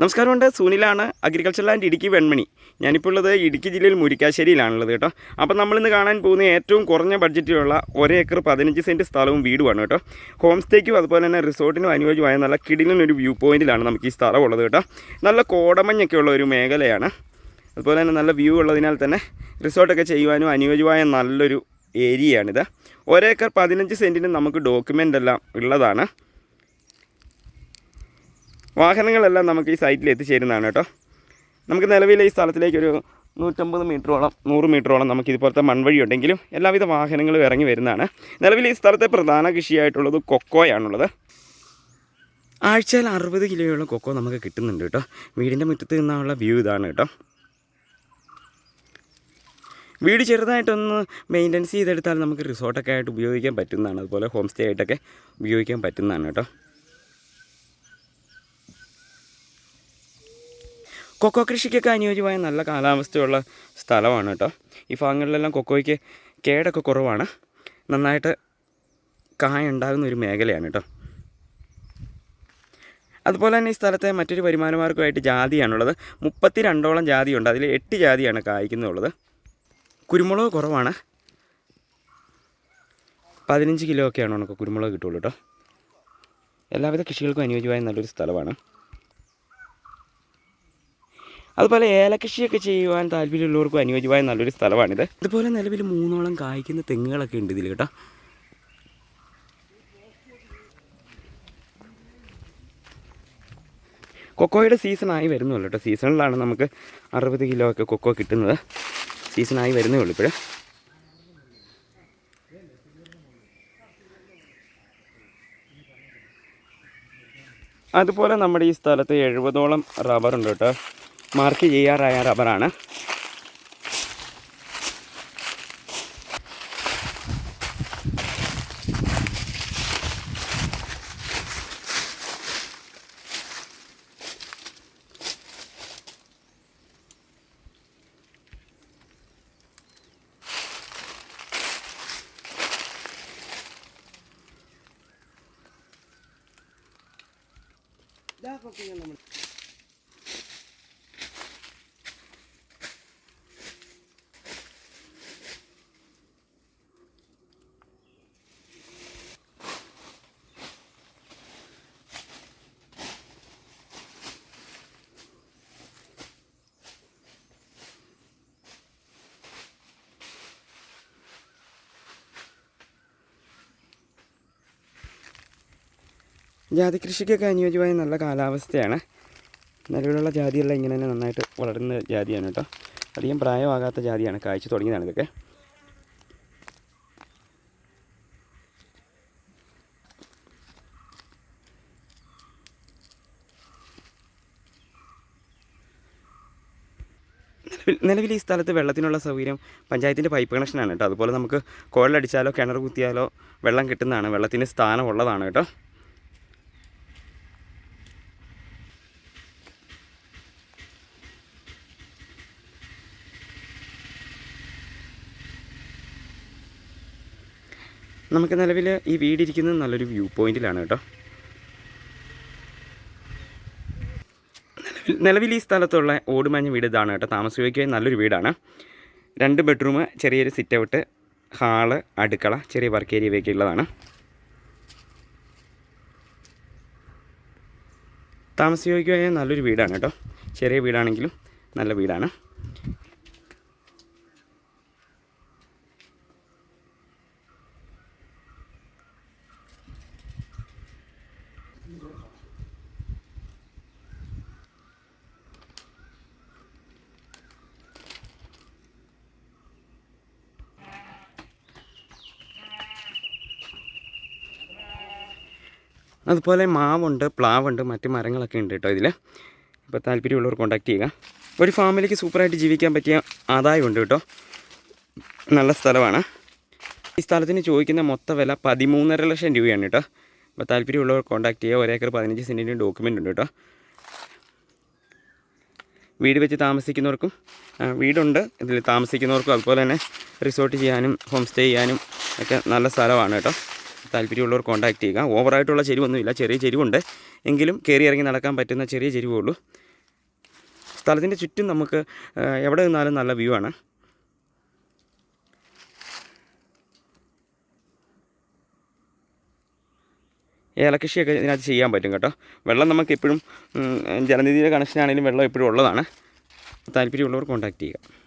നമസ്കാരമുണ്ട്. സുനിലാണ് agriculture land Idukki Venmani. ഞാനിപ്പോൾ ഉള്ളത് ഇടുക്കി ജില്ലയിൽ മുരിക്കാശ്ശേരിയിലാണുള്ളത് കേട്ടോ. അപ്പോൾ നമ്മളിന്ന് കാണാൻ പോകുന്ന ഏറ്റവും കുറഞ്ഞ ബഡ്ജറ്റിലുള്ള ഒരേ ഏക്കർ പതിനഞ്ച് സെന്റ് സ്ഥലവും വീടുമാണ് കേട്ടോ. ഹോം സ്റ്റേക്കും അതുപോലെ തന്നെ റിസോർട്ടിനും അനുയോജ്യമായ നല്ല കിടിലിനൊരു വ്യൂ പോയിന്റിലാണ് നമുക്ക് ഈ സ്ഥലം ഉള്ളത് കേട്ടോ. നല്ല കോടമഞ്ഞൊക്കെ ഉള്ള ഒരു മേഖലയാണ്. അതുപോലെ തന്നെ നല്ല വ്യൂ ഉള്ളതിനാൽ തന്നെ റിസോർട്ടൊക്കെ ചെയ്യുവാനും അനുയോജ്യമായ നല്ലൊരു ഏരിയയാണിത്. ഒരേക്കർ പതിനഞ്ച് സെന്റിന് നമുക്ക് ഡോക്യുമെന്റ് എല്ലാം ഉള്ളതാണ്. വാഹനങ്ങളെല്ലാം നമുക്ക് ഈ സൈറ്റിൽ എത്തിച്ചേരുന്നതാണ് കേട്ടോ. നമുക്ക് നിലവിൽ ഈ സ്ഥലത്തിലേക്ക് ഒരു നൂറ്റമ്പത് മീറ്ററോളം നൂറ് മീറ്ററോളം നമുക്ക് ഇതുപോലത്തെ മൺവഴി ഉണ്ടെങ്കിലും എല്ലാവിധ വാഹനങ്ങളും ഇറങ്ങി വരുന്നതാണ്. നിലവിൽ ഈ സ്ഥലത്തെ പ്രധാന കൃഷിയായിട്ടുള്ളത് കൊക്കോയാണുള്ളത്. ആഴ്ചയിൽ അറുപത് കിലോയോളം കൊക്കോ നമുക്ക് കിട്ടുന്നുണ്ട് കേട്ടോ. വീടിന്റെ മുറ്റത്ത് നിന്നുള്ള വ്യൂ ഇതാണ് കേട്ടോ. വീട് ചെറുതായിട്ടൊന്ന് മെയിന്റനൻസ് ചെയ്തെടുത്താൽ നമുക്ക് റിസോർട്ടൊക്കെ ആയിട്ട് ഉപയോഗിക്കാൻ പറ്റുന്നതാണ്. അതുപോലെ ഹോം സ്റ്റേ ആയിട്ടൊക്കെ ഉപയോഗിക്കാൻ പറ്റുന്നതാണ് കേട്ടോ. കൊക്കോ കൃഷിക്കൊക്കെ അനുയോജ്യമായ നല്ല കാലാവസ്ഥയുള്ള സ്ഥലമാണ് കേട്ടോ. ഈ ഭാഗങ്ങളിലെല്ലാം കൊക്കോയ്ക്ക് കേടൊക്കെ കുറവാണ്. നന്നായിട്ട് കായ ഉണ്ടാകുന്ന ഒരു മേഖലയാണ് കേട്ടോ. അതുപോലെ തന്നെ ഈ സ്ഥലത്തെ മറ്റൊരു വരുമാനമാർഗമായിട്ട് ജാതിയാണുള്ളത്. മുപ്പത്തി രണ്ടോളം ജാതിയുണ്ട്. അതിൽ എട്ട് ജാതിയാണ് കായ്ക്കുന്നുള്ളത്. കുരുമുളക് കുറവാണ്. പതിനഞ്ച് കിലോ ഒക്കെയാണ് ഉണക്ക കുരുമുളക് കിട്ടുള്ളൂ കേട്ടോ. എല്ലാവിധ കൃഷികൾക്കും അനുയോജ്യമായ നല്ലൊരു സ്ഥലമാണ്. അതുപോലെ ഏലകൃഷിയൊക്കെ ചെയ്യുവാൻ താല്പര്യമുള്ളവർക്കും അനുയോജ്യമായ നല്ലൊരു സ്ഥലമാണിത്. അതുപോലെ നിലവിൽ മൂന്നോളം കായ്ക്കുന്ന തെങ്ങുകളൊക്കെ ഉണ്ട് ഇതിൽ കേട്ടോ. കൊക്കോയുടെ സീസണായി വരുന്നുള്ളൂ കേട്ടോ. സീസണിലാണ് നമുക്ക് അറുപത് കിലോ ഒക്കെ കൊക്കോ കിട്ടുന്നത്. സീസണായി വരുന്നേ ഉള്ളൂ ഇപ്പോഴേ. അതുപോലെ നമ്മുടെ ഈ സ്ഥലത്ത് എഴുപതോളം റബ്ബറുണ്ട് കേട്ടോ. മാർക്ക് ചെയ്യാറായ റബ്ബറാണ് ജാതി കൃഷിക്കൊക്കെ അനുയോജ്യമായ നല്ല കാലാവസ്ഥയാണ്. നിലവിലുള്ള ജാതിയെല്ലാം ഇങ്ങനെ തന്നെ നന്നായിട്ട് വളരുന്ന ജാതിയാണ് കേട്ടോ. അധികം പ്രായമാകാത്ത ജാതിയാണ്. കാഴ്ച തുടങ്ങിയതാണ് ഇതൊക്കെ. നിലവിൽ ഈ സ്ഥലത്ത് വെള്ളത്തിനുള്ള സൗകര്യം പഞ്ചായത്തിന്റെ പൈപ്പ് കണക്ഷനാണ് കേട്ടോ. അതുപോലെ നമുക്ക് കുഴലടിച്ചാലോ കിണർ കുത്തിയാലോ വെള്ളം കിട്ടുന്നതാണ്. വെള്ളത്തിന് സ്ഥാനമുള്ളതാണ് കേട്ടോ. നമുക്ക് നിലവിൽ ഈ വീടിരിക്കുന്നത് നല്ലൊരു വ്യൂ പോയിന്റിലാണ് കേട്ടോ. നിലവിൽ ഈ സ്ഥലത്തുള്ള ഓടുമഞ്ഞ വീട് ഇതാണ് കേട്ടോ. താമസിക്കാൻ നല്ലൊരു വീടാണ്. രണ്ട് ബെഡ്റൂം ചെറിയൊരു സിറ്റ് ഔട്ട് ഹാൾ അടുക്കള ചെറിയ വർക്ക് ഏരിയ ഇവയൊക്കെ ഉള്ളതാണ്. താമസയോഗ്യമായ നല്ലൊരു വീടാണ് കേട്ടോ. ചെറിയ വീടാണെങ്കിലും നല്ല വീടാണ്. അതുപോലെ മാവുണ്ട് പ്ലാവുണ്ട് മറ്റ് മരങ്ങളൊക്കെ ഉണ്ട് കേട്ടോ ഇതിൽ ഇപ്പോൾ താല്പര്യമുള്ളവർ കോൺടാക്ട് ചെയ്യുക. ഒരു ഫാമിലിക്ക് സൂപ്പറായിട്ട് ജീവിക്കാൻ പറ്റിയ ആദായമുണ്ട് കേട്ടോ നല്ല സ്ഥലമാണ്. ഈ സ്ഥലത്തിന് ചോദിക്കുന്ന മൊത്ത വില പതിമൂന്നര ലക്ഷം രൂപയാണ് കേട്ടോ അപ്പോൾ താല്പര്യമുള്ളവർ കോൺടാക്ട് ചെയ്യുക ഒരേക്കർ പതിനഞ്ച് സെന്റിന്റെ ഡോക്യുമെന്റ് ഉണ്ട് കേട്ടോ. വീട് വെച്ച് താമസിക്കുന്നവർക്കും വീടുണ്ട്. ഇതിൽ താമസിക്കുന്നവർക്കും അതുപോലെ തന്നെ റിസോർട്ട് ചെയ്യാനും ഹോം സ്റ്റേ ചെയ്യാനും ഒക്കെ നല്ല സ്ഥലമാണ് കേട്ടോ. താല്പര്യമുള്ളവർ കോൺടാക്ട് ചെയ്യുക. ഓവറായിട്ടുള്ള ചെരിവൊന്നുമില്ല. ചെറിയ ചെരിവുണ്ട്. എങ്കിലും കയറി ഇറങ്ങി നടക്കാൻ പറ്റുന്ന ചെറിയ ചെരിവേ ഉള്ളൂ. സ്ഥലത്തിന്റെ ചുറ്റും നമുക്ക് എവിടെ നിന്നാലും നല്ല വ്യൂ ആണ്. ഏലകൃഷിയൊക്കെ ഇതിനകത്ത് ചെയ്യാൻ പറ്റും കേട്ടോ. വെള്ളം നമുക്ക് എപ്പോഴും ജലനിധിയുടെ കണക്ഷനാണെങ്കിലും വെള്ളം എപ്പോഴും ഉള്ളതാണ്. താല്പര്യമുള്ളവർ കോൺടാക്റ്റ് ചെയ്യുക.